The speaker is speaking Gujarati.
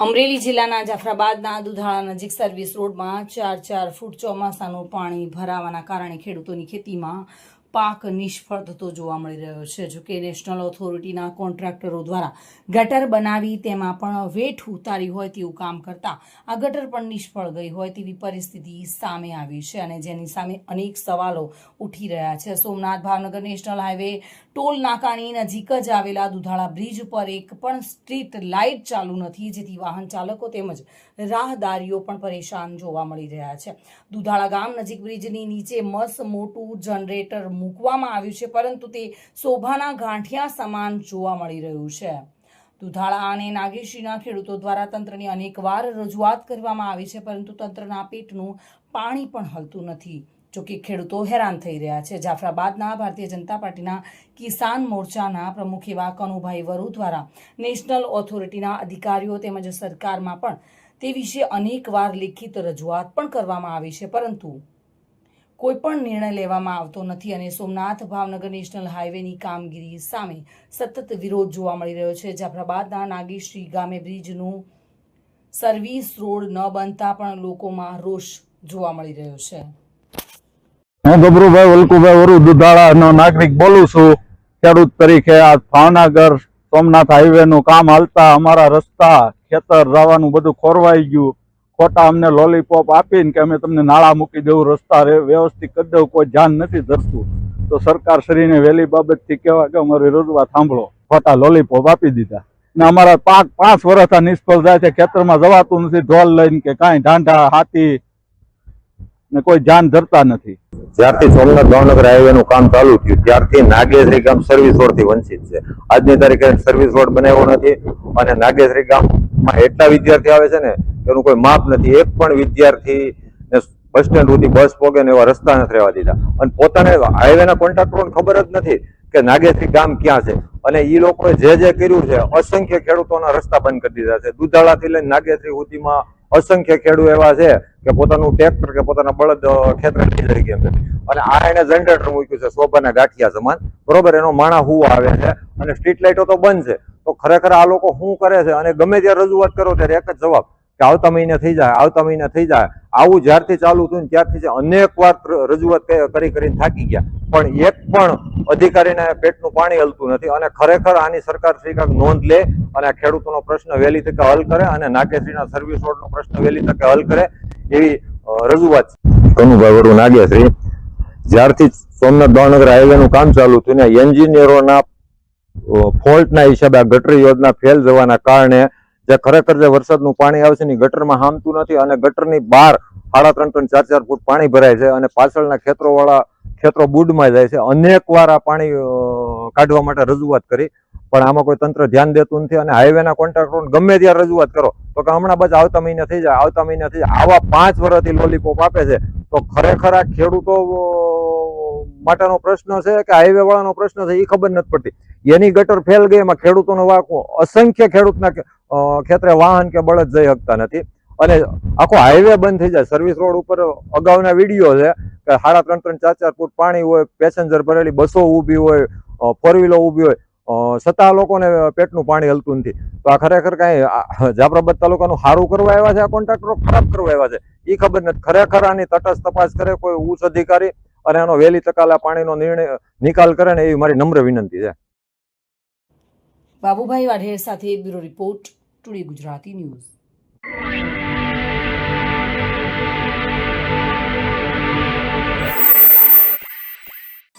અમરેલી જિલ્લાના જાફરાબાદના દુધાળા નજીક સર્વિસ રોડમાં ચાર ચાર ફૂટ ચોમાસાનું પાણી ભરાવાના કારણે ખેડૂતોની ખેતીમાં પાક નિષ્ફળ થતો જોવા મળી રહ્યો છે. જોકે નેશનલ ઓથોરિટીના કોન્ટ્રાક્ટરો દ્વારા ગટર બનાવી તેમાં પણ વેઠ ઉતારી હોય તેવું કામ કરતા આ ગટર પણ નિષ્ફળ ગઈ હોય તેવી પરિસ્થિતિ સામે આવી છે અને જેની સામે અનેક સવાલો ઉઠી રહ્યા છે. Somnath Bhavnagar national highway toll નાકાની નજીક જ આવેલા દુધાળા બ્રિજ પર એક પણ સ્ટ્રીટ લાઇટ ચાલુ નથી, જેથી વાહન ચાલકો તેમજ રાહદારીઓ પણ પરેશાન જોવા મળી રહ્યા છે. દુધાળા ગામ નજીક બ્રિજની નીચે મસ્ત મોટું જનરેટર મૂકવામાં આવ્યું છે, પરંતુ તે શોભાના ગાંઠિયા સમાન જોવા મળી રહ્યું છે. દુધાળા અને નાગેશીના ખેડૂતો દ્વારા તંત્રની અનેકવાર રજૂઆત કરવામાં આવી છે, પરંતુ તંત્રના પેટનું પાણી પણ હલતું નથી. જોકે ખેડૂતો હેરાન થઈ રહ્યા છે. જાફરાબાદના ભારતીય જનતા પાર્ટીના કિસાન મોરચાના પ્રમુખ એવા કનુભાઈ વરુ દ્વારા નેશનલ ઓથોરિટીના અધિકારીઓ તેમજ સરકારમાં પણ તે વિશે અનેકવાર લિખિત રજૂઆત પણ કરવામાં આવી છે, પરંતુ કોઈ પણ નિર્ણય લેવામાં આવતો નથી અને સોમનાથ ભાવનગર નેશનલ હાઈવેની કામગીરી સામે સતત વિરોધ જોવા મળી રહ્યો છે. જાફરાબાદના નાગેશ્રી ગામે બ્રિજનું સર્વિસ રોડ ન બનતા પણ લોકોમાં રોષ જોવા મળી રહ્યો છે. હું ગભરુભાઈ વલકુભાઈ વરુ, દુધાળાનો નાગરિક બોલું છું. ખેડૂત તરીકે આ ભાવનગર સોમનાથ હાઈવે નું કામ હાલતા અમારા રસ્તા, ખેતર જવાનું બધું ખોરવાઈ ગયું. ખોટા અમને લોલીપોપ આપીને કે અમે તમને નાળા મૂકી દેવું રસ્તા રે- વ્યવસ્થિત કરી દઉં, કોઈ ધ્યાન નથી ધરતું. તો સરકાર શ્રીને વહેલી બાબતથી કહેવા કે અમારી રજૂઆત સાંભળો. ખોટા લોલીપોપ આપી દીધા. ને અમારા પાક પાંચ વર્ષ નિષ્ફળ જાય છે, ખેતરમાં જવાતું નથી, ઢોલ લઈને કે કાંઈ ઢાંઢા, હાથી, ને કોઈ ધ્યાન ધરતા નથી. જ્યારથી સોમનાથ ભાવનગર હાઈવે કામ ચાલુ થયું, ત્યારથી નાગેશ્રી ગામ સર્વિસ રોડ વંચિત છે. આજની તારીખે સર્વિસ રોડ બનાવ્યો નથી અને નાગેશ્રી ગામમાં એટલા વિદ્યાર્થી આવે છે ને એનું કોઈ માપ નથી. એક પણ વિદ્યાર્થી બસ સ્ટેન્ડ સુધી બસ પોગે ને એવા રસ્તા નથી રહેવા દીધા. અને પોતાને હાઈવેના કોન્ટ્રાક્ટરોને ખબર જ નથી કે નાગેશ્રી ગામ ક્યાં છે. અને એ લોકોએ જે જે કર્યું છે, અસંખ્ય ખેડૂતોના રસ્તા બંધ કરી દીધા છે. દુધાળાથી લઈને નાગેશ્રી સુધીમાં અસંખ્ય ખેડૂત એવા છે કે પોતાનું ટ્રેક્ટર કે પોતાના બળદ ખેતરે લઈ જઈ ગયા અને આ એને જનરેટર મૂક્યું છે, શોભાના ગાંઠિયા સમાન. બરોબર, એનો માણા હું આવે છે અને સ્ટ્રીટ લાઇટો તો બંધ છે. તો ખરેખર આ લોકો શું કરે છે? અને ગમે ત્યાં રજૂઆત કરો ત્યારે એક જ જવાબ કે આવતા મહિને થઈ જાય, આવતા મહિને થઈ જાય. આવું જ્યારથી ચાલુ થયું ત્યારથી અનેક વાર રજૂઆત કરી કરીને થાકી ગયા. પણ એક પણ અધિકારીને પેટનું પાણી હલતું નથી અને ખરેખર આની સરકાર શ્રી કાંક નોંધ લે અને ખેડૂતોનો પ્રશ્ન વહેલી તકે હલ કરે અને નાગેશ્રીના સર્વિસ રોડનો પ્રશ્ન વહેલી તકે હલ કરે એવી રજૂઆત છે. કનુભાઈ વરુ નાગેશ્રી, જ્યારથી સોમનાથ ભાવનગર હાઈવેનું કામ ચાલુ થયું ને એન્જિનિયરોના ફોલ્ટના હિસાબે આ ગટર યોજના ફેલ જવાના કારણે જે ખરેખર જે વરસાદનું પાણી આવશે ને એની ગટરમાં હામતું નથી અને ગટરની બહાર સાડા ત્રણ ત્રણ ચાર ચાર ફૂટ પાણી ભરાય છે અને પાછળના ખેતરોવાળા ખેતરો બુડમાં જાય છે. અનેક વાર આ પાણી કાઢવા માટે રજૂઆત કરી. પણ આમાં કોઈ તંત્ર ધ્યાન દેતું નથી અને હાઈવેના કોન્ટ્રાક્ટરોને ગમે ત્યાં રજૂઆત કરો. તો કે હમણાં બસ આવતા મહિને થઈ જાય, આવતા મહિને થઈ જાય. આવા પાંચ વર્ષથી લોલીપોપ આપે છે. તો ખરેખર આ ખેડૂતો માટેનો પ્રશ્ન છે કે હાઈવે વાળાનો પ્રશ્ન છે એ ખબર નથી પડતી. એની ગટર ફેલ ગઈ એમાં ખેડૂતોનો વાંકો અસંખ્ય ખેડૂતના ખેતરે વાહન કે બળદ જઈ શકતા નથી. અને આખો હાઈવે બંધ થઈ જાય. સર્વિસ રોડ ઉપર અગાઉના વીડિયો છે કે સાડા ત્રણ ત્રણ ચાર ચાર ફૂટ પાણી હોય પેસેન્જર ભરેલી બસો ઊભી હોય ફોર વ્હીલો ઊભી હોય છતાં લોકોને પેટનું પાણી હલતું નથી. તો આ ખરેખર કાંઈ જાફરાબાદ તાલુકાનું સારું કરવા આવ્યા છે? આ કોન્ટ્રાક્ટરો ખરાબ કરવા આવ્યા છે? એ ખબર નથી. ખરેખર આની તટસ્થ તપાસ કરે, કોઈ ઉચ્ચ અધિકારી અને એનો વહેલી તકાલે પાણીનો નિર્ણય, નિકાલ કરે ને એવી મારી નમ્ર વિનંતી છે. બાબુભાઈ વાઢેર સાથે bureau report. Today Gujarati news Thank you.